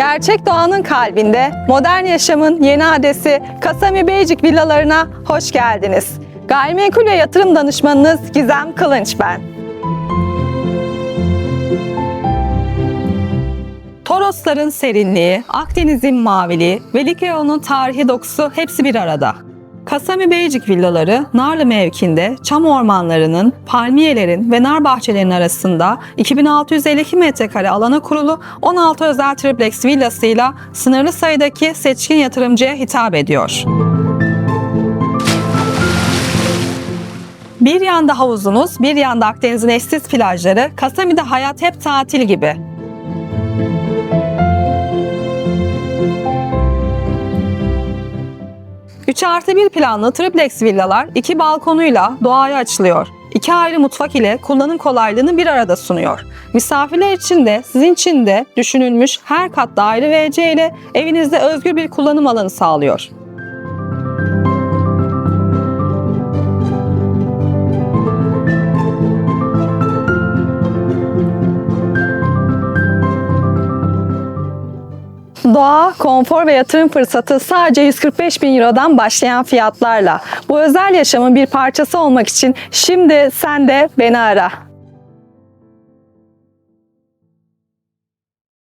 Gerçek doğanın kalbinde modern yaşamın yeni adresi Kasami Beycik villalarına hoş geldiniz. Gayrimenkul ve yatırım danışmanınız Gizem Kılınç ben. Torosların serinliği, Akdeniz'in maviliği ve Likeo'nun tarihi dokusu hepsi bir arada. Kasami Beycik villaları Narlı mevkinde çam ormanlarının, palmiyelerin ve nar bahçelerinin arasında 2652 metrekare alana kurulu 16 özel triplex villasıyla sınırlı sayıdaki seçkin yatırımcıya hitap ediyor. Bir yanda havuzunuz, bir yanda Akdeniz'in eşsiz plajları, Kasami'de hayat hep tatil gibi. 3 artı 1 planlı triplex villalar iki balkonuyla doğaya açılıyor. İki ayrı mutfak ile kullanım kolaylığını bir arada sunuyor. Misafirler için de sizin için de düşünülmüş her katta ayrı WC ile evinizde özgür bir kullanım alanı sağlıyor. Doğa, konfor ve yatırım fırsatı sadece 145 bin Euro'dan başlayan fiyatlarla. Bu özel yaşamın bir parçası olmak için şimdi sen de beni ara.